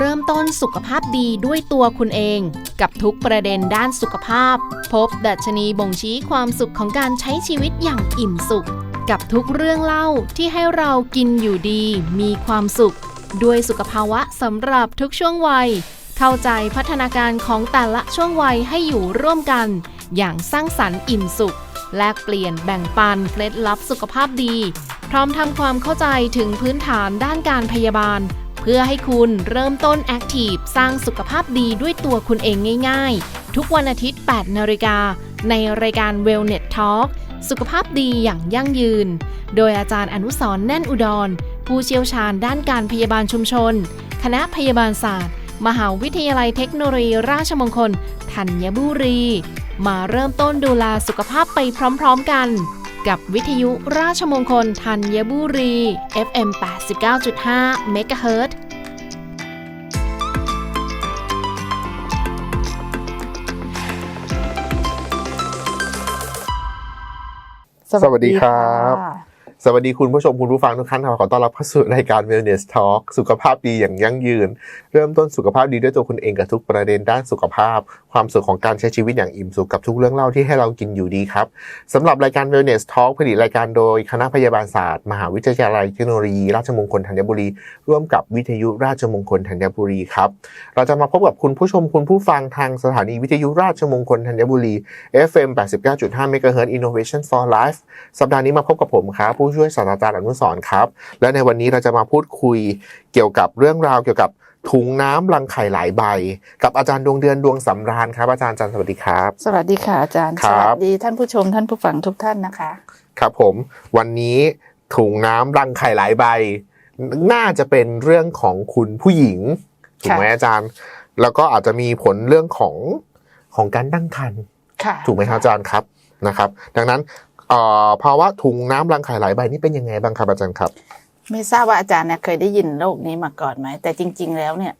เริ่มต้นสุขภาพดีด้วยตัวคุณเอง กับทุกประเด็นด้านสุขภาพ พบดัชนีบ่งชี้ความสุขของการใช้ชีวิตอย่างอิ่มสุข กับทุกเรื่องเล่าที่ให้เรากินอยู่ดี มีความสุข ด้วยสุขภาวะสำหรับทุกช่วงวัย เข้าใจพัฒนาการของแต่ละช่วงวัยให้อยู่ร่วมกัน อย่างสร้างสรรค์อิ่มสุข แลกเปลี่ยนแบ่งปันเคล็ดลับสุขภาพดี พร้อมทำความเข้าใจถึงพื้นฐานด้านการพยาบาล พื่อให้คุณเริ่มต้นแอคทีฟสร้างสุขภาพดีด้วยตัวคุณเองง่าย ๆ ทุกวันอาทิตย์ 8 นาฬิกา ในรายการ Wellness Talk สุขภาพดีอย่างยั่งยืน โดยอาจารย์อนุสรแน่นอุดร ผู้เชี่ยวชาญด้านการพยาบาลชุมชน คณะพยาบาลศาสตร์ มหาวิทยาลัยเทคโนโลยีราชมงคลธัญบุรี มาเริ่มต้นดูแลสุขภาพไปพร้อม ๆ กัน กับวิทยุราชมงคลธัญบุรี FM 89.5 MHz สวัสดีครับ สวัสดีคุณผู้ชมคุณผู้ฟังทุกท่านครับขอต้อนรับเข้าสู่รายการ Wellness Talk สุขภาพดีอย่างยั่งยืน เริ่มต้นสุขภาพดีด้วยตัวคุณเองกับทุกประเด็นด้านสุขภาพ ความสุขของการใช้ชีวิตอย่างอิ่มสุขกับทุกเรื่องเล่าที่ให้เรากินอยู่ดีครับสำหรับรายการ Wellness Talk ผลิตรายการโดยคณะพยาบาลศาสตร์ มหาวิทยาลัยเทคโนโลยี ราชมงคลธัญบุรี ร่วมกับวิทยุราชมงคลธัญบุรีครับเราจะมาพบกับคุณผู้ชมคุณผู้ฟังทางสถานีวิทยุราชมงคลธัญบุรี FM 89.5 MHz Innovation for Life สัปดาห์นี้มาพบกับผมครับผู้ช่วยศาสตราจารย์อนุสรณ์ครับ และในวันนี้เราจะมาพูดคุยเกี่ยวกับเรื่องราวเกี่ยวกับถุงน้ำรังไข่หลายใบ กับอาจารย์ดวงเดือนดวงสำราญครับ อาจารย์อาจารย์สวัสดีครับ สวัสดีค่ะอาจารย์ครัสบวัสดีท่านผู้ชมท่านผู้ฟังทุกท่านนะคะ ครับผมวันนี้ถุงน้ำรังไข่หลายใบ น่าจะเป็นเรื่องของคุณผู้หญิงถูกไหมค่ะอาจารย์ แล้วก็อาจจะมีผลเรื่องของของการตั้งครรภ์ค่ะถูกไหมครับอาจารย์ครับนะครับ ดังนั้นเอ่อ ภาวะถุงน้ำรังไข่หลายใบนี่เป็นยังไงบ้างครับอาจารย์ครับ ไม่ทราบว่าอาจารย์เนี่ยเคยได้ยินโรคนี้มาก่อนไหม แต่จริง ๆ แล้วเนี่ย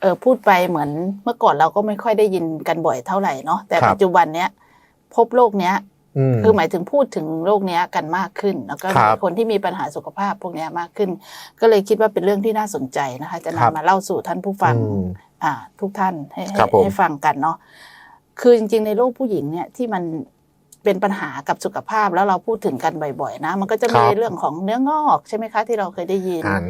เออพูดไปเหมือนเมื่อก่อนเราก็ไม่ค่อยได้ยินกันบ่อยเท่าไหร่เนาะแต่ครับปัจจุบันเนี้ยพบโรคเนี้ยอืมคือหมายถึงพูดถึงโรคเนี้ยกันมากขึ้น แล้วก็ครัมีบคนที่มีปัญหาสุขภาพพวกเนี้ยมากขึ้น ก็เลยคิดว่าเป็นเรื่องที่น่าสนใจนะคะ จะครับนำมาเล่าสู่ท่านผู้ฟังอืมอ่าทุกท่านให้ให้ครับผมให้ฟังกันเนาะคือจริงๆในโรคผู้หญิงเนี่ยที่มัน เป็นปัญหากับสุขภาพแล้วเราพูดถึงกันบ่อยๆนะ มันก็จะมีครับเรื่องของเนื้องอกใช่ไหมคะ ที่เราเคยได้ยินอ่าน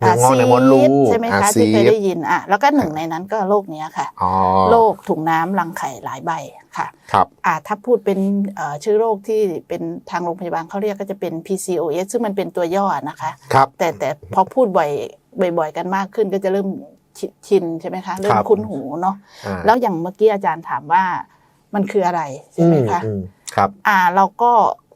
เนื้องอกในมดลูซีกใช่ไหมอาคะซีที่เคยดได้ยินอะแล้วก็หนึ่งในนั้นก็โรคเนี้ยค่ะอ๋อโรคถุงน้ำรังไข่หลายใบค่ะครับอ่าถ้าพูดเป็นเอ่อชื่อโรคที่เป็นทางโรงพยาบาลเขาเรียกก็จะเป็น PCOS ซึ่งมันเป็นตัวย่อนะคะครับแต่แต่พอพูดบ่อยบ่อยๆกันมากขึ้นก็จะเริ่มชิชินใช่ไหมคะเริ่คมรับคุ้นหูเนาะอ่าแล้วอย่างเมื่อกี้อาจารย์ถามว่ามันคืออะไรใช่ไหมคะอืม ครับ อ่าเราก็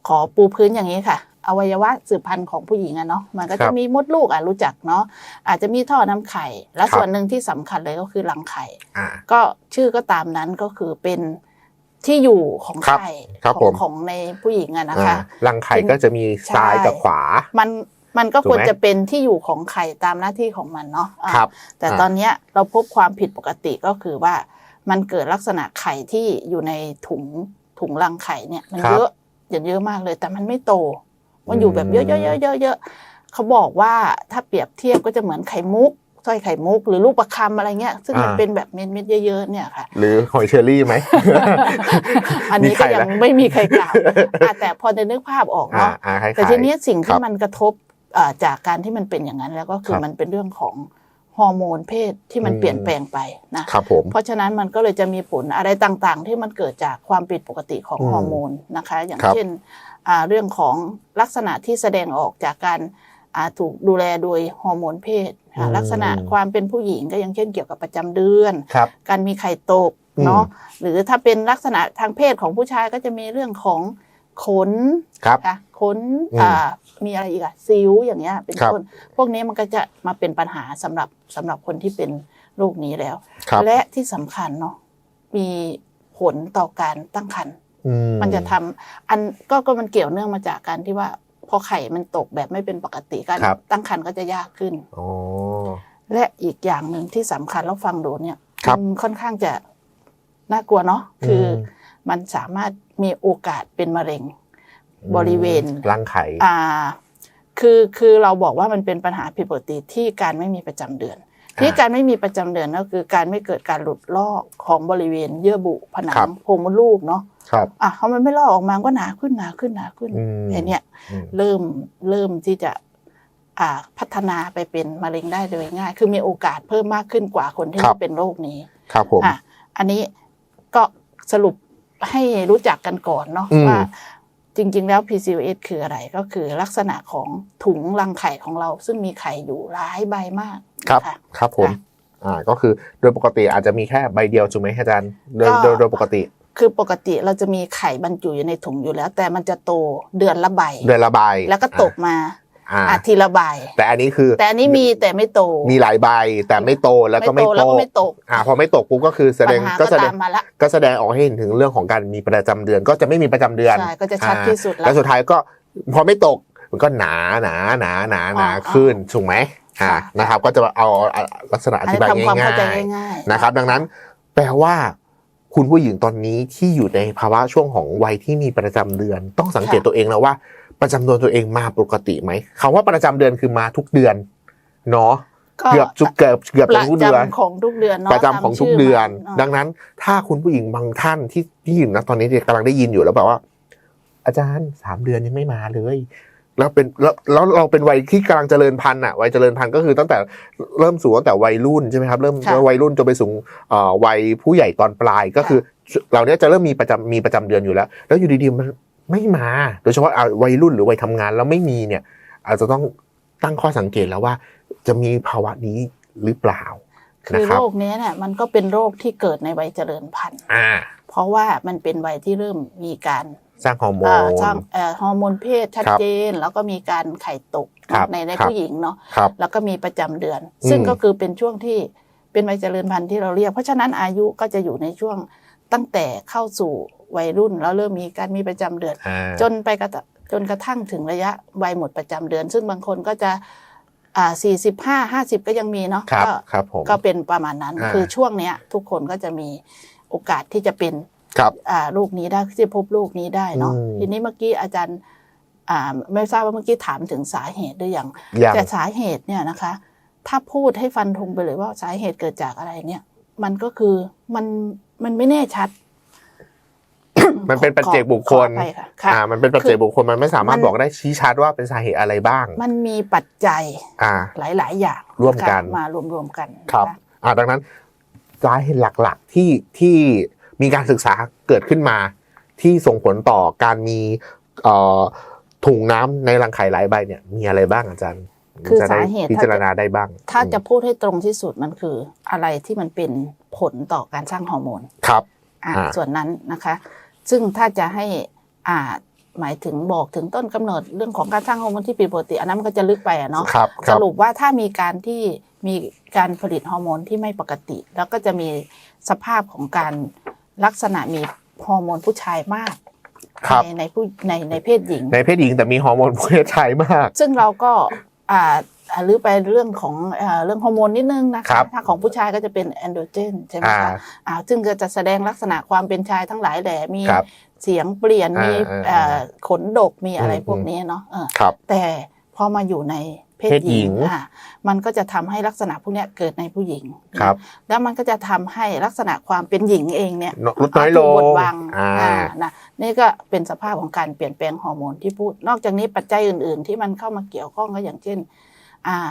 ขอปูพื้นอย่างนี้ค่ะ อวัยวะสืบพันธุ์ของผู้หญิงอะเนาะมันก็ครัจะบมีมดลูกอะรู้จักเนาะอาจจะมีท่อน้ำไข่ และครับ ส่วนหนึ่งที่สำคัญเลยก็คือรังไข่ อ่า ก็ชื่อก็ตามนั้นก็คือเป็นที่อยู่ของครับไข่ครับขผองม ของในผู้หญิงอะนะคะ อ่ารังไข่ก็จะมีซ้ายกับขวา มันมันก็ถูกไหม ควรจะเป็นที่อยู่ของไข่ตามหน้าที่ของมันเนาะอ่า ครับ แต่อ่า ตอนเนี้ยเราพบความผิดปกติก็คือว่ามันเกิดลักษณะไข่ที่อยู่ในถุง ถุงรังไข่เนี่ยมันเยอะอย่างเยอะมากเลย แต่มันไม่โต มันอยู่แบบเยอะๆๆๆๆเขาบอกว่าถ้าเปรียบเทียบก็จะเหมือนไข่มุกสร้อยไข่มุก หรือลูกประคำอะไรเงี้ย ซึ่งมันอ่าเป็นแบบเม็ดๆเยอะๆเนี่ยค่ะ หรือหอยเชอรี่ไหม อันนี้มีก็ไข่ยังแล้วไม่มีใครกล่าวอะแต่พอจะนึกภาพออกอ่าเนาะอ่าคล้ายๆแต่ทีเนี้ยสิ่งครัที่บมันกระทบเอ่อจากการที่มันเป็นอย่างนั้นแล้วก็คือครับมันเป็นเรื่องของฮ อร์โมนเพศที่มันอืมเปลี่ยนแปลงไปนะครับผมเพราะฉะนั้นมันก็เลยจะมีผลอะไรต่างๆ ที่มันเกิดจากความผิดปกติของอืมฮอร์โมนนะคะ อย่างครับเช่นอ่าเรื่องของลักษณะที่แสดงออกจากการอ่าถูกดูแลโดยฮอร์โมนเพศอ่าลักษณะความเป็นผู้หญิงก็อย่างเช่นเกี่ยวกับประจำเดือนครับการมีไข่ตกอืมเนาะหรือถ้าเป็นลักษณะทางเพศของผู้ชายก็จะมีเรื่องของ ขนครับ ค่ะขนอืมอ่ามีอะไรอีกอะสิวอย่างเงี้ยเป็นครับต้นพวกนี้มันก็จะมาเป็นปัญหาสำหรับสำหรับคนที่เป็นโรคนี้แล้ว ครับ และที่สำคัญเนาะมีผลต่อการตั้งครรภ์ อืมันจะทำอันก็ก็มันเกี่ยวเนื่องมาจากการที่ว่าพอไข่มันตกแบบไม่เป็นปกติการครับ ตั้งครรภ์ก็จะยากขึ้น อ๋อ และอีกอย่างหนึ่งที่สำคัญแล้วฟังดูเนี่ยครับมันค่อนข้างจะน่ากลัวเนาะคืออม มันสามารถ มีโอกาสเป็นมะเร็ง บริเวณรังไข่อ่าคือคือเราบอกว่ามันเป็นปัญหาผิดปกติที่การไม่มีประจำเดือน ที่การไม่มีประจำเดือนก็คือการไม่เกิดการหลุดลอกของบริเวณเยื่อบุผนัครังบโพรงมดลูกเนาะครับอะเขามันไม่ลอกออกมาก็หนาขึ้นหนาขึ้นหนาขึ้นอืมไอเนี้ยอืมเริ่มเริ่มที่จะอ่าพัฒนาไปเป็นมะเร็งได้โดยง่าย คือมีโอกาสเพิ่มมากขึ้นกว่าคนที่ครับไม่เป็นโรคนี้ครับผมอะอันนี้ก็สรุป ให้รู้จักกันก่อนเนาะอืมว่าจริง ๆ แล้ว PCOS คืออะไรก็คือลักษณะของถุงรังไข่ของเรา ซึ่งมีไข่อยู่หลายใบมากครับนะคะครับผมค่ะอ่าก็คือโดยปกติอาจจะมีแค่ใบเดียวถูกไหมอาจารย์โดยก็โดยโดยปกติ คือปกติเราจะมีไข่บรรจุอยู่ในถุงอยู่แล้ว แต่มันจะโตเดือนละใบเดือนละใบแล้วก็ตกมา อ่าอาทีละใบแต่อันนี้คือ แต่อันนี้มีแต่ไม่โต มีหลายใบแต่ไม่โตแล้วก็ไม่แล้วโตก็ไม่ตกอ่าพอไม่ตกปุ๊บก็คือแสดปังญหาก็ก็แสดตางมมาละก็แสดงออกให้เห็นถึงเรื่องของการมีประจำเดือน ก็จะไม่มีประจำเดือนใช่ก็จะชัดอ่าที่สุดแล้วแล้วสุดท้ายก็พอไม่ตกมันก็หนาหนาหนาหนาหนาอ๋อขึ้นถูกไหมอ่าค่ะนะครับ ก็จะเอาเอาลักษณะออันธินี้บายทำความง่าเข้าใจยง่ายๆๆนะครับ ดังนั้นแปลว่าคุณผู้หญิงตอนนี้ที่อยู่ในภาวะช่วงของวัยที่มีประจำเดือน ต้องสังเกตค่ะตัวเองแล้วว่า ประจำเดือนตัวเองมาปกติไหมคำว่าประจำเดือนคือมาทุกเดือนเนาะก็เกือบทุกเกือบเกือบปจะระทุกเดือนจำของทุกเดือนเนาะประจำของทุกตามชื่เดือนมัดังนั้น ถ้าคุณผู้หญิงบางท่านที่ที่อยู่นะตอนนี้กำลังได้ยินอยู่แล้วแบบว่า อาจารย์สามเดือนยังไม่มาเลย แล้วเป็นแล้วแล้วเราเป็นวัยที่กำลังเจริญพันธุ์อะวัยเจริญพันธุ์ก็คือตั้งแต่เริ่มสู่ตั้งแต่วัยรุ่นใช่ไหมครับเริ่มค่ะวัยรุ่นจนไปสู่เอ่อวัยผู้ใหญ่ตอนปลายก็คือเราเนี้ยจะเริ่มมีประจำมีประจำเดือนอยู่แล้ว แล้วอยู่ดีๆมัน ไม่มา โดยเฉพาะอะวัยรุ่นหรือวัยทำงานแล้วไม่มีเนี่ย อาจจะต้องตั้งข้อสังเกตแล้วว่า จะมีภาวะนี้หรือเปล่าคือนะครับโรคเนี้ยเนี่ยมันก็เป็นโรคที่เกิดในวัยเจริญพันธุ์อ่าเพราะว่ามันเป็นวัยที่เริ่มมีการสร้างฮอร์โมเอ่อนสร้างเอ่อฮอร์โมนเพศชัดครับเจน แล้วก็มีการไข่ตกครับในในครับผู้หญิงเนาะครับแล้วก็มีประจำเดือนอืมซึ่งก็คือเป็นช่วงที่เป็นวัยเจริญพันธุ์ที่เราเรียก เพราะฉะนั้นอายุก็จะอยู่ในช่วงตั้งแต่เข้าสู่ วัยรุ่น แล้วเริ่มมีการมีประจำเดือนอ่าจนไปกระทะจนกระทั่งถึงระยะวัยหมดประจำเดือน ซึ่งบางคนก็จะอ่าสี่สิบห้าห้าสิบก็ยังมีเนาะครับก็ครับผมก็เป็นประมาณนั้นอ่าคือช่วงเนี้ย ทุกคนก็จะมีโอกาสที่จะเป็นครับอ่าโรคนี้ได้ที่จะพบโรคนี้ได้เนาะอืมทีนี้เมื่อกี้อาจารย์อ่าไม่ทราบว่าเมื่อกี้ถามถึงสาเหตุหรือยังยังแต่สาเหตุเนี่ยนะคะ ถ้าพูดให้ฟันธงไปเลยว่าสาเหตุเกิดจากอะไรเนี่ย มันก็คือมันมันไม่แน่ชัด มันเป็นปัจเจกบุคคลขออภัยค่ะค่ะอ่ามันเป็นปัจเจกบุคคลมันไม่สามารถมันบอกได้ชี้ชัดว่าเป็นสาเหตุอะไรบ้าง มันมีปัจจัยอ่าหลาย ๆ อย่างร่วมกันค่ะมารวมๆกันครับนะะอ่าดังนั้นสาเหตุหลักๆที่ที่มีการศึกษาเกิดขึ้นมา ที่ส่งผลต่อการมีเอ่อถุงน้ำในรังไข่หลายใบเนี่ยมีอะไรบ้างอาจารย์คือจะได้สาเหตุพิจารณาได้บ้าง ถ้าจะพูดให้ตรงที่สุดมันคืออะไรที่มันเป็นผลต่อการสร้างฮอร์โมนครับอะอ่าส่วนนั้นนะคะ ซึ่งถ้าจะให้อ่าหมายถึงบอกถึงต้นกำเนิดเรื่องของการสร้างฮอร์โมนที่ผิดปกติอันนั้นมันก็จะลึกไปอะเนาะครับคสรับรุปว่าถ้ามีการที่มีการผลิตฮอร์โมนที่ไม่ปกติ แล้วก็จะมีสภาพของการลักษณะมีฮอร์โมนผู้ชายมากครับในในผู้ในในเพศหญิง ในเพศหญิงแต่มีฮอร์โมนเพศชายมาก ซึ่งเราก็ อ่าอ่าหรือไปเรื่องของอ่าเรื่องฮอร์โมนนิดนึงนะครัคะบถ้าของผู้ชายก็จะเป็นแอนโดรเจนใช่ไหมอ่าคะอ่าซึ่งก็จะแสดงลักษณะความเป็นชายทั้งหลายแหล่มีครับเสียงเปลี่ยนอ่ามีอ่าเอ่อขนดกมีอะไรอืมพวกนี้เนาะเออครับแต่พอมาอยู่ใน เพศเพศหหญิญิงงอะมันก็จะทำให้ลักษณะพวกเนี้ยเกิดในผู้หญิงครับ แล้วมันก็จะทำให้ลักษณะความเป็นหญิงเองเนี่ยลดน้อยลถูกงบดบังอ่าอ่านะนี่ก็เป็นสภาพของการเปลี่ยนแปลงฮอร์โมนที่พูด นอกจากนี้ปัจจัยอื่น ๆ ที่มันเข้ามาเกี่ยวข้องก็อย่างเช่น อ่า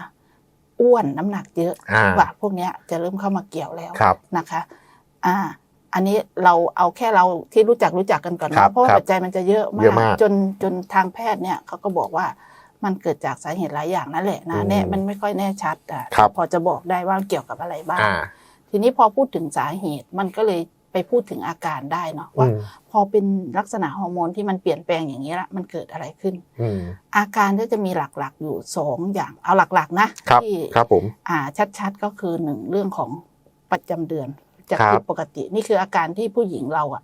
อ้วนน้ำหนักเยอะอ่าว่าพวกเนี้ยจะเริ่มเข้ามาเกี่ยวแล้วครับนะคะ อ่า อันนี้เราเอาแค่เราที่รู้จักรู้จักกันก่อนครันะบเพราะว่าครับปัจจัยมันจะเยอะเยอะมาก จนจนทางแพทย์เนี่ยเขาก็บอกว่า มันเกิดจากสาเหตุหลายอย่างนั่นแหละนะอืมเนี่ยมันไม่ค่อยแน่ชัดอะครับพอจะบอกได้ว่าเกี่ยวกับอะไรบ้างอ่าทีนี้พอพูดถึงสาเหตุมันก็เลยไปพูดถึงอาการได้เนาะว่าอืมพอเป็นลักษณะฮอร์โมนที่มันเปลี่ยนแปลงอย่างนี้ละมันเกิดอะไรขึ้นอืมอาการก็จะมีหลักๆอยู่สองอย่างเอาหลักๆนะครับที่ครับผมอ่าชัดๆก็คือหนึ่งเรื่องของประจำเดือนจากครับผิดปกตินี่คืออาการที่ผู้หญิงเราอะ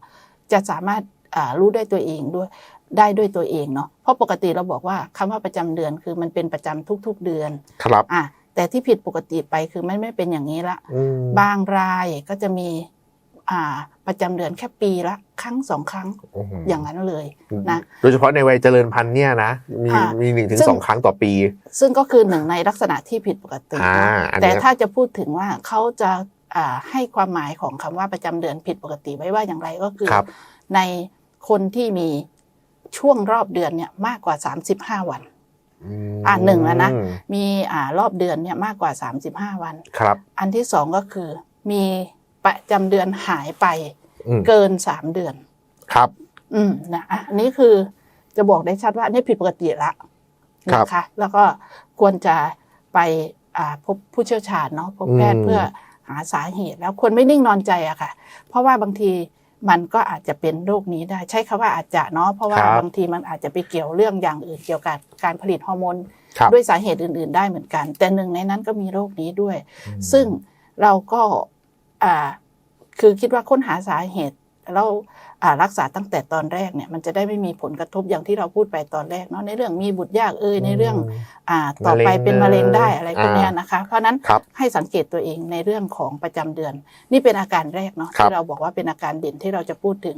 จะสามารถอ่ารู้ได้ตัวเองด้วย ได้ด้วยตัวเองเนาะเพราะปกติเราบอกว่าคำว่าประจำเดือนคือมันเป็นประจำทุก ๆ เดือนครับอะแต่ที่ผิดปกติไปคือไม่ไม่เป็นอย่างนี้ละอืมบางรายก็จะมีอ่าประจำเดือนแค่ปีละครั้งสองครั้งโอ้โหอย่างนั้นเลยนะโดยเฉพาะในวัยเจริญพันธุ์เนี่ยนะมีค่ะมีหนึ่งถึงซึ่งสองครั้งต่อปี ซึ่งก็คือหนึ่งในลักษณะที่ผิดปกติอ่านะอันเนี้ยแต่ถ้าจะพูดถึงว่าเขาจะอ่าให้ความหมายของคำว่าประจำเดือนผิดปกติไว้ว่าอย่างไรก็คือครับในคนที่มี ช่วงรอบเดือนเนี่ยมากกว่า 35 วันมอ่าหนึ่งแล้วนะมีอ่ารอบเดือนเนี่ยมากกว่า 35 วันครับ อันที่สองก็คือ มีประจำเดือนหายไปอืมเกิน3เดือน ครับ อืมนะอะอันนี้คือจะบอกได้ชัดว่าอันนี่ผิดปกติละครับนะคะแล้วก็ควรจะไปอ่าพบผู้เชี่ยวชาญเนาะพบแพทย์อืมเพื่อหาสาเหตุ แล้วควรไม่นิ่งนอนใจอะค่ะ เพราะว่าบางที มันก็อาจจะเป็นโรคนี้ได้ใช้คำว่าอาจจะเนาะเพราะว่าครับบางทีมันอาจจะไปเกี่ยวเรื่องอย่างอื่นเกี่ยวกับการผลิตฮอร์โมนครับด้วยสาเหตุอื่น ๆ ได้เหมือนกัน แต่หนึ่งในนั้นก็มีโรคนี้ด้วยอืมซึ่งเราก็อ่าคือคิดว่าค้นหาสาเหตุ แล้วอ่ารักษาตั้งแต่ตอนแรกเนี่ยมันจะได้ไม่มีผลกระทบอย่างที่เราพูดไปตอนแรกเนาะในเรื่องมีบุตรยากเอ่ยในเรื่องอ่าต่อไปมะเร็งเป็นมะเร็งได้เลยอะไรพวกเนี้ยนะคะ เพราะฉะนั้นครับให้สังเกตตัวเองในเรื่องของประจำเดือน นี่เป็นอาการแรกเนาะครับที่เราบอกว่าเป็นอาการเด่นที่เราจะพูดถึง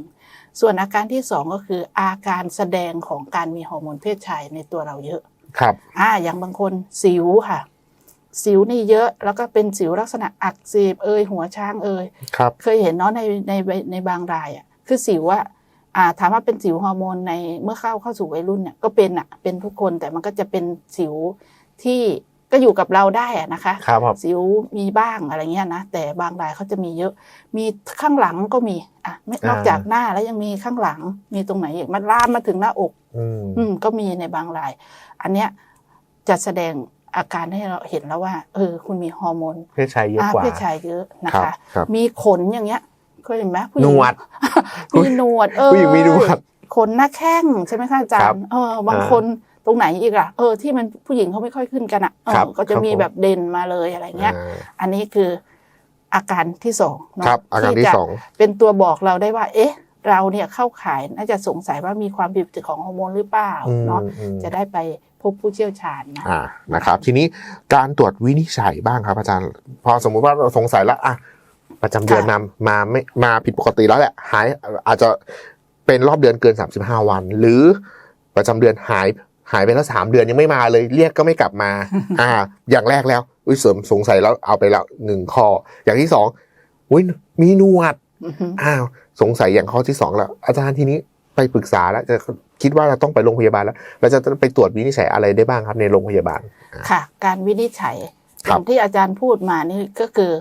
ส่วนอาการที่สองก็คืออาการแสดงของการมีฮอร์โมนเพศชายในตัวเราเยอะครับอ่าอย่างบางคนสิวค่ะ สิวนี่เยอะ แล้วก็เป็นสิวลักษณะอักเสบเอยหัวช้างเอยครับ เคยเห็นเนาะในในในบางรายอะคือสิวอะอ่าถามว่าเป็นสิวฮอร์โมนในเมื่อเข้าเข้าสู่วัยรุ่นเนี่ยก็เป็นอะเป็นทุกคนแต่มันก็จะเป็นสิวที่ก็อยู่กับเราได้อะนะคะครับผมสิวมีบ้างอะไรเงี้ยนะแต่บางรายเขาจะมีเยอะ มีข้างหลังก็มีอะไม่นอกจากหน้าแล้วยังมีข้างหลังมีตรงไหนอีกมันลามมาถึงหน้าอก อืมอืมก็มีในบางราย อันเนี้ยจะแสดง อาการให้เราเห็นแล้วว่าเออคุณมีฮอร์โมนเพศชายเยอะอ่ากว่าเพศชายเยอะนะครัคะบครับมีขนอย่างเงี้ยเคยเห็นไหมผู้หญินงวดมีหนวดเออผู้หญิงมีหนวดขนหน้าแข้งใช่ไหมคะอาจาครัรบย์เออบางอ่าคนตรงไหนอีกอะเออที่มันผู้หญิงเขาไม่ค่อยขึ้นกันอะเออครับก็จะครับมีผมแบบเด่นมาเลยอะไรเงี้ยอ่าอันนี้คืออาการที่สองเนะครับอาการที่จะสองเป็นตัวบอกเราได้ว่า เอ๊ะ เราเนี่ยเข้าข่ายน่าจะสงสัยว่ามีความผิดปกติของฮอร์โมนหรือเปล่าอืมเนาะอืมจะได้ไป พบผู้เชี่ยวชาญนะอ่านะครับ ทีนี้การตรวจวินิจฉัยบ้างครับอาจารย์ พอสมมุติว่าเราสงสัยแล้วอะประจำเดือนค่ะนำมาไม่มาผิดปกติแล้วแหละ หายอาจจะเป็นรอบเดือนเกิน 35 วัน หรือประจำเดือนหายหายไปแล้วสามเดือนยังไม่มาเลยเรียกก็ไม่กลับมา อ่า อย่างแรกแล้วอุ้ยเสริมสงสัยแล้วเอาไปแล้วหนึ่งข้อ อย่างที่สองอุ้ยมีหนวดอือฮึอ้าวสงสัยอย่างข้อที่สองแล้ว อาจารย์ทีนี้ ไปปรึกษาแล้วจะคิดว่าเราต้องไปโรงพยาบาลแล้ว เราจะไปตรวจวินิจฉัยอะไรได้บ้างครับในโรงพยาบาล ค่ะ การวินิจฉัยอครับย่างที่อาจารย์พูดมานี่ก็คือ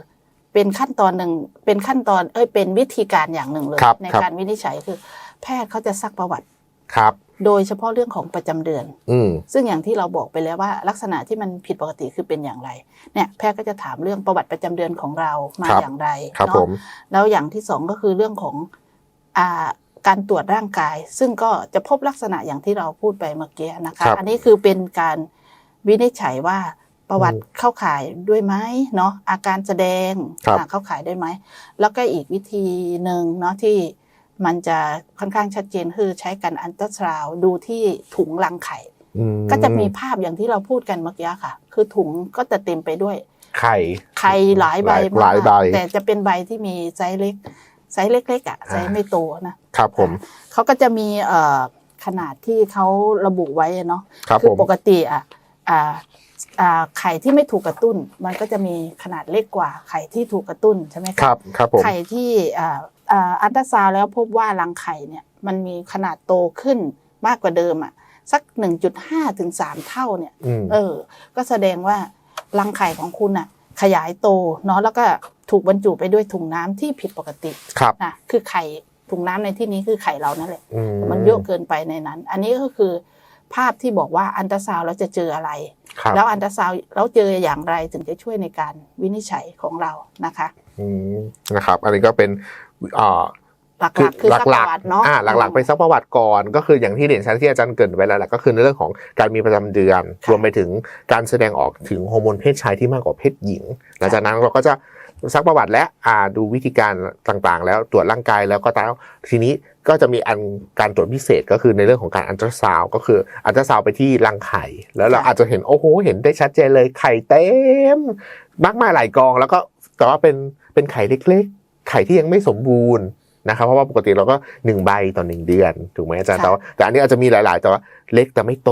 เป็นขั้นตอนหนึ่งเป็นขั้นตอนเอ้ยเป็นวิธีการอย่างหนึ่งเลยครับในครับการวินิจฉัยคือ แพทย์เขาจะซักประวัติครับ โดยเฉพาะเรื่องของประจำเดือนอืมซึ่งอย่างที่เราบอกไปแล้วว่า ลักษณะที่มันผิดปกติคือเป็นอย่างไรเนี่ยแพทย์ก็จะถามเรื่องประวัติประจำเดือนของเรามาครับอย่างไรครับเนาะผมแล้วอย่างที่สองก็คือเรื่องของอา การตรวจร่างกาย ซึ่งก็จะพบลักษณะอย่างที่เราพูดไปเมื่อกี้นะคะครับอันนี้คือเป็นการวินิจฉัยว่าประวัติอืมเข้าข่ายด้วยไหมเนาะอาการแสดงครับอ่าเข้าข่ายได้ไหม แล้วก็อีกวิธีหนึ่งเนาะที่มันจะค่อนข้างชัดเจนคือใช้การอันตราซาวด์ดูที่ถุงรังไข่อืก็จะมีภาพอย่างที่เราพูดกันเมื่อกี้ค่ะ คือถุงก็จะเต็มไปด้วย ไข่ไข่หลายใบหลายใบมากแต่จะเป็นใบที่มีไซส์เล็ก ไซส์เล็กๆอะไซส์ไม่โตนะครับผมเขาก็จะมีเอ่อขนาดที่เขาระบุไว้อะเนาะครับคืผมปกติอะอ่าอ่าไข่ที่ไม่ถูกกระตุ้น มันก็จะมีขนาดเล็กกว่าไข่ที่ถูกกระตุ้นใช่ไหมะครับครับผมไข่ที่อ่าอ่าอัลตราซาวด์แล้วพบว่ารังไข่เนี่ยมันมีขนาดโตขึ้นมากกว่าเดิมอะสัก 1.5 ถึง 3 เท่าเนี่ยอืมเออ ก็แสดงว่ารังไข่ของคุณน่ะ ขยายโตเนาะแล้วก็ถูกบรรจุไปด้วยถุงน้ำที่ผิดปกติครับนะคือไข่ถุงน้ำในที่นี้คือไข่เรานั่นแหละอืมมันเยอะเกินไปในนั้น อันนี้ก็คือภาพที่บอกว่าอันตราซาวด์แล้วจะเจออะไรครับแล้วอันตราซาวด์แล้วเจออย่างไรถึงจะช่วยในการวินิจฉัยของเรานะคะอืมนะครับ อันนี้ก็เป็นอ่า หลักๆคือซักหปลัระวัติเนาะอ่าหลักๆไปซักประวัติก่อน ก็คืออย่างที่เด่นชัดที่อาจารย์เกรินไว้แล้วแหละก็คือในเรื่องของการมีประจำเดือน รวมไปถึงการแสดงออกถึงฮอร์โมนเพศชายที่มากกว่าเพศหญิง หลังจากนั้นเราก็จะซักประวัติและอ่าดูวิธีการต่างๆ แล้วตรวจร่างกายแล้วก็ตามทีนี้ก็จะมีอันการตรวจพิเศษก็คือในเรื่องของการอันตราซาวก็คืออันตราซาวไปที่รังไข่ แล้วเราอาจจะเห็นโอ้โหเห็นได้ชัดเจนเลยไข่เต็มมากมายหลายกอง แล้วก็แต่ว่าเป็นเป็นไข่เล็ก ๆ ไข่ที่ยังไม่สมบูรณ์ นะครับเพราะว่าปกติเราก็หนึ่งใบต่อหนึ่งเดือน ถูกไหมอาจารย์ค่ะแต่ว่าแต่อันนี้อาจจะมีหลาย ๆ แต่ว่าเล็กแต่ไม่โต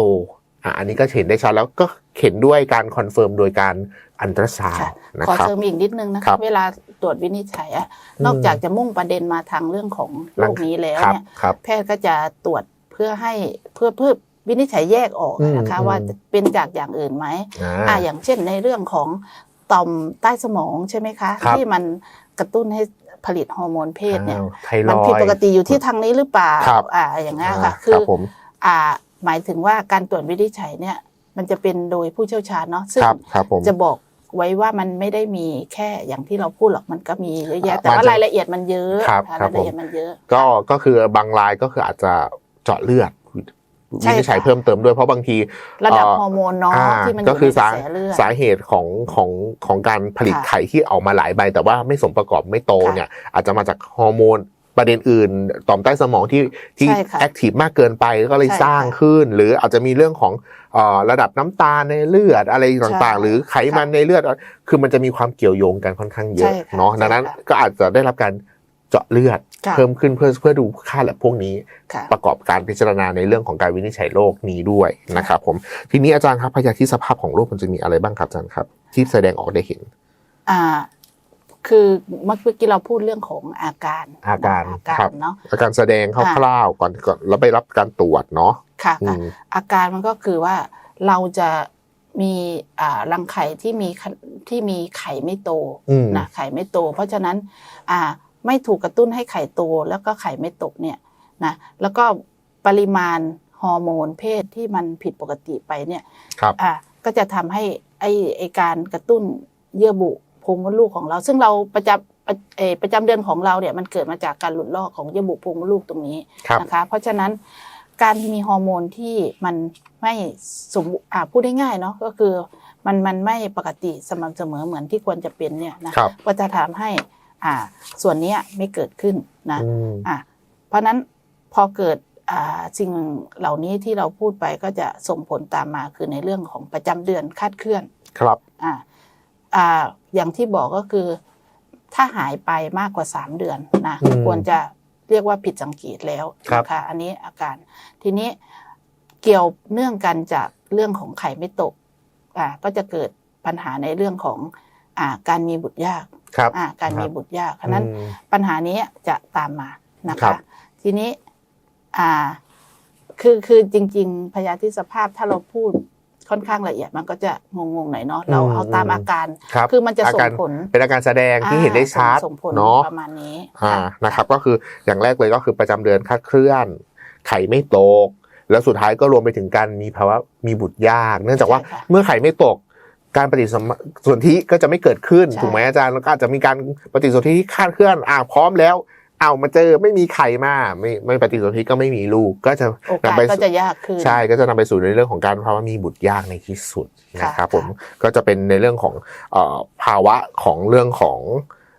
อะอันนี้ก็เห็นได้ชัดแล้วก็เห็นด้วยการคอนเฟิร์มโดยการอันตราซาวค่ะด์นะขอครับเสริมอีกนิดนึงนะครัคะบเวลาตรวจวินิจฉัยอะอืมนอกจากจะมุ่งประเด็นมาทางเรื่องของโรคนี้แล้วครับเนี่ยครับแพทย์ก็จะตรวจเพื่อให้เพื่อเพื่อวินิจฉัยแยกออกอืมนะคะอืมว่าเป็นจากอย่างอื่นไหมอ่าอ่าอย่างเช่นในเรื่องของต่อมใต้สมองใช่ไหมคะครับที่มันกระตุ้นให้ ผลิตฮอร์โมนเพศเนี่ยอ้าวไทรมันอยผิดปกด์ติอยู่ที่ทางนี้หรือเปล่าครับอ่าอย่างนี้นอ่าค่ะคคืรับอผมอ่าหมายถึงว่าการตรวจวินิจฉัยเนี่ยมันจะเป็นโดยผู้เชี่ยวชาญเนาะซึ่งครับครับผมจะบอกไว้ว่ามันไม่ได้มีแค่อย่างที่เราพูดหรอกมันก็มีเยอะแยะอ่าแต่ว่ามันจะรายละเอียดมันเยอะครับอ่าครับรายละเอียดมันเยอะ ก็ก็คือบางรายก็คืออาจจะเจาะเลือดใช่ วินิจฉัยค่ะเพิ่มเติมด้วยเพราะบางทีระดับเฮอร์โมนเนาะอ่าที่มันอก็ยู่คือในกสาระแสเลือดสาเหตุของของของการผลิตค่ะไข่ที่ออกมาหลายใบ แต่ว่าไม่สมประกอบไม่โตค่ะเนี่ยอาจจะมาจากฮอร์โมนประเด็นอื่นต่อมใต้สมองที่ที่ใช่ค่ะแอคทีฟมากเกินไปก็เลยใช่สร้างค่ะขึ้น หรืออาจจะมีเรื่องของเอ่อระดับน้ำตาลในเลือดอะไรต่างใช่ๆหรือไขมันในเลือด คือมันจะมีความเกี่ยวโยงกันค่อนข้างเยอะใช่ค่ะเนาะใช่ดังนั้นค่ะก็อาจจะได้รับการ เจาะเลือดค่ะเพิ่มขึ้นเพื่อเพื่อดูค่าแลบพวกนี้ค่ะประกอบการพิจารณาในเรื่องของการวินิจฉัยโรคนี้ด้วยนะครับผมทีนี้อาจารย์ครับพยาธิสภาพของโรคมันจะมีอะไรบ้างครับอาจารย์ครับ ที่แสดงออกได้เห็น อ่า คือเมื่อกี้เราพูดเรื่องของอาการ อาการอาการครับเนาะอาการแสดงคร่าวๆก่อนก่อนแล้วไปรับการตรวจเนาะค่ะอืค่ะมอาการมันก็คือว่าเราจะมีอ่ารังไข่ที่มีขที่มีไข่ไม่โตอืมนะไข่ไม่โต เพราะฉะนั้นอ่า ไม่ถูกกระตุ้นให้ไข่โตแล้วก็ไข่ไม่ตกเนี่ยนะแล้วก็ปริมาณฮอร์โมนเพศที่มันผิดปกติไปเนี่ยครับอ่าก็จะทำให้ไอไอการกระตุ้นเยื่อบุโพรงมดลูกของเรา ซึ่งเราประจำประเอ่อประจำเดือนของเราเนี่ยมันเกิดมาจากการหลุดลอกของเยื่อบุโพรงมดลูกตรงนี้ครับนะคะ เพราะฉะนั้นการมีฮอร์โมนที่มันไม่สมบูรณ์อ่าพูดได้ง่ายเนาะก็คือมันมันไม่ปกติสม่ำเสมอเหมือนที่ควรจะเป็นเนี่ยนะครับก็จะทำให้ อ่าส่วนเนี้ยไม่เกิดขึ้นนะอืมอะเพราะฉะนั้นพอเกิดอ่าสิ่งเหล่านี้ที่เราพูดไปก็จะส่งผลตามมาคือในเรื่องของประจำเดือนคาดเคลื่อนครับอ่าอ่าอย่างที่บอกก็คือ ถ้าหายไปมากกว่า 3 เดือนนะอืมควรจะเรียกว่าผิดสังเกตแล้วครับนะคะอันนี้อาการทีนี้เกี่ยวเนื่องกันจากเรื่องของไข่ไม่ตกอ่าก็จะเกิดปัญหาในเรื่องของอ่าการมีบุตรยาก ครับอ่าการมีบุตรยากเพราะฉะนั้นอืมปัญหานี้จะตามมานะครัคะบทีนี้อ่าคือคือจริง ๆ พยาธิสภาพถ้าเราพูดค่อนข้างละเอียดมันก็จะงงๆหน่อยเนาะเราเอาตามอาการครับคือมันจะอาส่การงผลเป็นอาการแสดงที่เห็นได้ชัดอ่าส่งผลเนาะประมาณนี้อ่าค่ะนะครับก็คืออย่างแรกเลยก็คือประจำเดือนคลาดเคลื่อน ไข่ไม่ตก แล้วสุดท้ายก็รวมไปถึงการมีภาวะมีบุตรยาก เนื่องจากว่าใช่ค่ะเมื่อไข่ไม่ตก การปฏิสมสนธิก็จะไม่เกิดขึ้นใช่ถูกไหมอาจารย์แล้วก็อาจจะมีการปฏิสนธิที่คลาดเคลื่อนอ่าพร้อมแล้วเอามาเจอไม่มีไข่มาไม่ไม่ปฏิสนธิก็ไม่มีลูกก็จะโอกาสนำไปก็จะยากขึ้นใช่ก็จะนำไปสู่ในเรื่องของการภาวะมีบุตรยากในที่สุดค่ะนะครับผมค่ะก็จะเป็นในเรื่องของเอ่อภาวะของเรื่องของ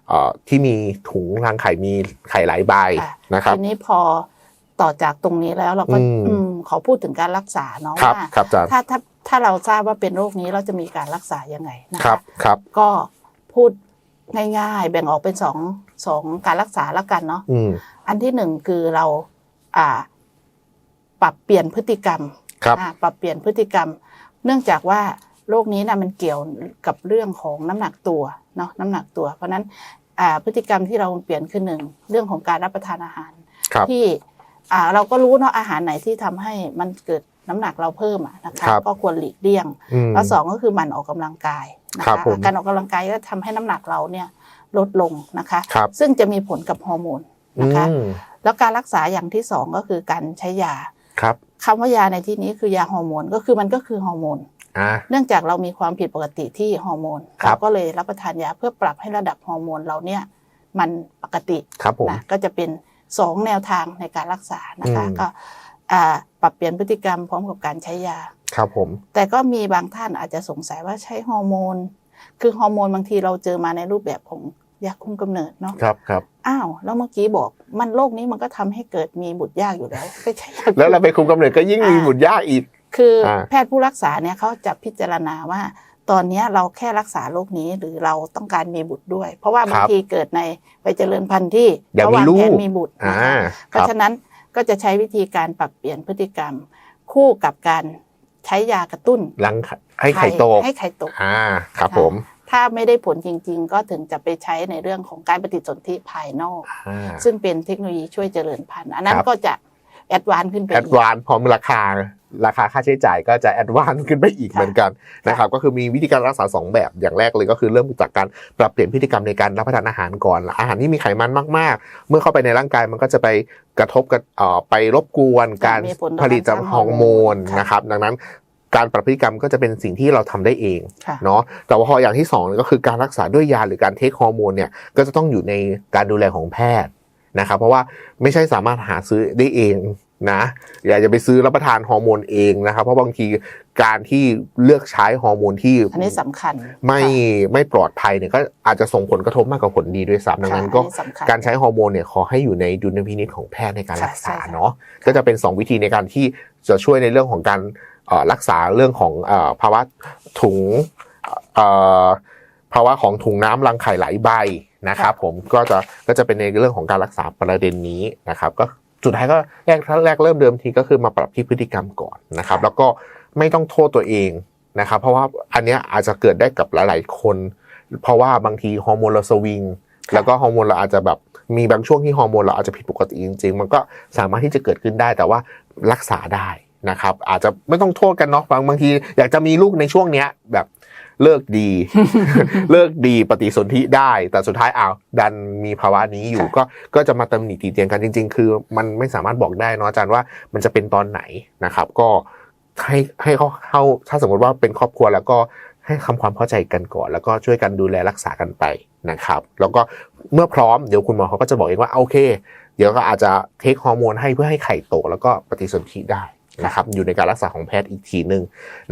เอ่อที่มีถุงรังไข่มีไข่หลายใบค่ะนะครับทีนี้พอต่อจากตรงนี้แล้วเราก็อืมอืมขอพูดถึงการรักษาเนาะครับว่าครับอาจารย์ถ้าถ้า ถ้าเราทราบว่าเป็นโรคนี้เราจะมีการรักษายังไงนะครัคะบครับ ก็พูดง่ายๆ แบ่งออกเป็นสองสองการรักษาละกันเนาะอืมอันที่หนึ่งคือเราอ่าปรับเปลี่ยนพฤติกรรม ครับ อ่าปรับเปลี่ยนพฤติกรรม เนื่องจากว่าโรคนี้นะมันเกี่ยวกับเรื่องของน้ำหนักตัวเนาะน้ำหนักตัว เพราะฉะนั้นอ่าพฤติกรรมที่เราเปลี่ยนคือหนึ่งเรื่องของการรับประทานอาหาร ครับ ที่อ่าเราก็รู้เนาะอาหารไหนที่ทำให้มันเกิด น้ำหนักเราเพิ่มอะนะคะครับก็ควรหลีกเลี่ยงอืมแล้วสองก็คือหมันออกกำลังกายนะครัคะบผมการออกกำลังกายก็ทำให้น้ำหนักเราเนี่ยลดลงนะคะครับซึ่งจะมีผลกับฮอร์โมนอืนะคะมแล้วการรักษาอย่างที่สองก็คือการใช้ยาครับคำว่ายาในที่นี้คือยาฮอร์โมนก็คือมันก็คือฮอร์โมนอ่าเนื่องจากเรามีความผิดปกติที่ฮอร์โมนครับเราก็เลยรับประทานยาเพื่อปรับให้ระดับฮอร์โมนเราเนี่ยมันปกติครับผมนะก็จะเป็นสองแนวทางในการรักษานะคะอืมก็อ่า ปรับเปลี่ยนพฤติกรรมพร้อมกับการใช้ยา ครับผม แต่ก็มีบางท่านอาจจะสงสัยว่าใช้ฮอร์โมน คือฮอร์โมนบางทีเราเจอมาในรูปแบบของยาคุมกำเนิดเนาะ ครับครับ อ้าว แล้วเมื่อกี้บอกมันโรคนี้มันก็ทำให้เกิดมีบุตรยากอยู่แล้วไม่ใช่ยาคุมแล้วเราไปคุมกำเนิดก็ยิ่งมีบุตรยากอีก คืออาแพทย์ผู้รักษาเนี่ยเขาจะพิจารณาว่า ตอนเนี้ยเราแค่รักษาโรคนี้หรือเราต้องการมีบุตรด้วย เพราะว่าครับบางทีเกิดในไปเจริญพันธุ์ที่อยากเขามีวางลูกแผนมีบุตรอ่านะคะคเพราะรับฉะนั้น ก็จะใช้วิธีการปรับเปลี่ยนพฤติกรรม คู่กับการใช้ยากระตุ้นลังให้ไข่โตกให้ไข่ตกอ่าครับผม ถ้าไม่ได้ผลจริง ๆ ก็ถึงจะไปใช้ในเรื่องของการปฏิสนธิภายนอกอ่าซึ่งเป็นเทคโนโลยีช่วยเจริญพันธุ์ อันนั้นครับก็จะแอดวานซ์ขึ้นไปแอดอีกวานซ์พร้อมราคา ราคาค่าใช้จ่ายก็จะแอดวานซ์ขึ้นไปอีกค่ะเหมือนกันนะครับก็คือมีวิธีการรักษา 2 แบบอย่างแรกเลยก็คือเริ่มจากการปรับเปลี่ยนพฤติกรรมในการรับประทานอาหารก่อน อาหารที่มีไขมันมากๆ เมื่อเข้าไปในร่างกายมันก็จะไปกระทบกับเอ่อไปรบกวนการมีผลต่อผลิตการสร้างฮอร์โมนค่ะนะครับดังนั้นการปรับพฤติกรรมก็จะเป็นสิ่งที่เราทำได้เองค่ะเนาะแต่ว่าพออย่างที่สองก็คือการรักษาด้วยยาหรือการเทคฮอร์โมนเนี่ยก็จะต้องอยู่ในการดูแลของแพทย์นะครับเพราะว่าไม่ใช่สามารถหาซื้อได้เอง นะอย่าจะไปซื้อรับประทานฮอร์โมนเองนะครับ เพราะบางทีการที่เลือกใช้ฮอร์โมนที่อันนี้สำคัญไม่ค่ะไม่ปลอดภัยเนี่ยก็อาจจะส่งผลกระทบมากกว่าผลดีด้วยซ้ำดังนั้นก็ค่ะอัสำคัญการใช้ฮอร์โมนเนี่ยขอให้อยู่ในดุลพินิจของแพทย์ในการค่ะรักษาใช่ค่ะเนาะก็จะเป็น 2 วิธีในการที่จะช่วยในเรื่องของการเอ่อรักษาเรื่องของเอ่อภาวะถุงเอ่อภาวะของถุงน้ำรังไข่ไหลใบนะครับ ผมก็จะก็จะเป็นในเรื่องของการรักษาประเด็นนี้นะครับ ก็ สุดท้ายก็แรกแรกเริ่มเดิมทีก็คือมาปรับที่พฤติกรรมก่อนนะครับ แล้วก็ไม่ต้องโทษตัวเองนะครับ เพราะว่าอันเนี้ยอาจจะเกิดได้กับหลาย ๆ คน เพราะว่าบางทีฮอร์โมนเราสวิงแล้วก็ฮอร์โมนเราอาจจะแบบมีบางช่วงที่ฮอร์โมนเราอาจจะผิดปกติจริง ๆ มันก็สามารถที่จะเกิดขึ้นได้แต่ว่ารักษาได้นะครับ อาจจะไม่ต้องโทษกันเนาะบางบางทีอยากจะมีลูกในช่วงเนี้ยแบบ เลิกดี เลิกดีปฏิสนธิได้ แต่สุดท้ายอ้าวดันมีภาวะนี้อยู่ค่ะก็ก็จะมาตำหนิตีเตียงกันจริง ๆ คือมันไม่สามารถบอกได้เนาะอาจารย์ว่ามันจะเป็นตอนไหนนะครับ ก็ให้ให้เขาเข้าถ้าสมมติว่าเป็นครอบครัวแล้วก็ให้คำความเข้าใจกันก่อน แล้วก็ช่วยกันดูแลรักษากันไปนะครับ แล้วก็เมื่อพร้อมเดี๋ยวคุณหมอเขาก็จะบอกเองว่าโอเค เดี๋ยวก็อาจจะเทคฮอร์โมนให้เพื่อให้ไข่โตแล้วก็ปฏิสนธิได้ นะครับอยู่ในการรักษาของแพทย์อีกทีหนึ่ง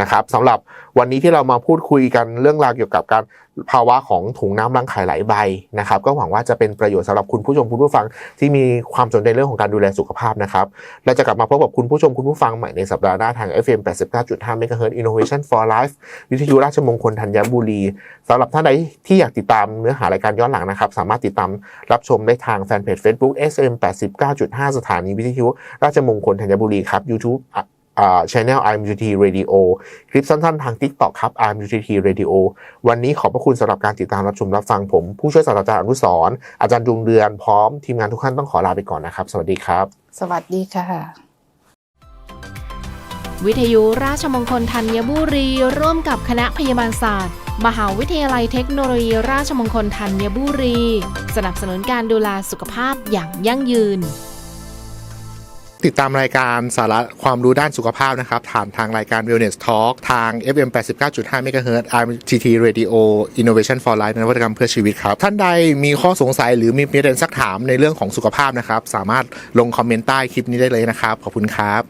นะครับสำหรับวันนี้ที่เรามาพูดคุยกันเรื่องราวเกี่ยวกับการ ภาวะของถุงน้ำรังไข่หลใบนะครับ ก็หวังว่าจะเป็นประโยชน์สำหรับคุณผู้ชมคุณผู้ฟังที่มีความสนใจเรื่องของการดูแลสุขภาพนะครับเราจะกลับมาพบกับคุณผู้ชมคุณผู้ฟังใหม่ในสัปดาห์หน้าทาง FM 89.5 MHz Innovation for Life วิทยุราชมงคลธัญบุรีสำหรับท่านใดที่อยากติดตามเนื้อหารายการย้อนหลังนะครับ สามารถติดตามรับชมได้ทางแฟนเพจ Facebook SM 89.5 สถานีวิทยุราชมงคลธัญบุรีครับ YouTube อะอ่า Channel IMUT Radio คลิปสั้นๆ ทาง TikTok ครับ IMUT Radio วันนี้ขอบพระคุณสำหรับการติดตามรับชมรับฟังผม ผู้ช่วยศาสตราจารย์อนุสรณ์อาจารย์ดวงเดือนพร้อมทีมงานทุกท่านต้องขอลาไปก่อนนะครับ สวัสดีครับ สวัสดีค่ะ วิทยุราชมงคลธัญบุรี ร่วมกับคณะพยาบาลศาสตร์ มหาวิทยาลัยเทคโนโลยี ราชมงคลธัญบุรี สนับสนุนการดูแลสุขภาพอย่างยั่งยืน ติดตามรายการสาระความรู้ด้านสุขภาพนะครับผ่านทางรายการ Wellness Talk ทาง FM 89.5 MHz RTT Radio Innovation for Life นวัตกรรมเพื่อชีวิตครับ ท่านใดมีข้อสงสัยหรือมีประเด็นสักถามในเรื่องของสุขภาพนะครับ สามารถลงคอมเมนต์ใต้คลิปนี้ได้เลยนะครับ ขอบคุณครับ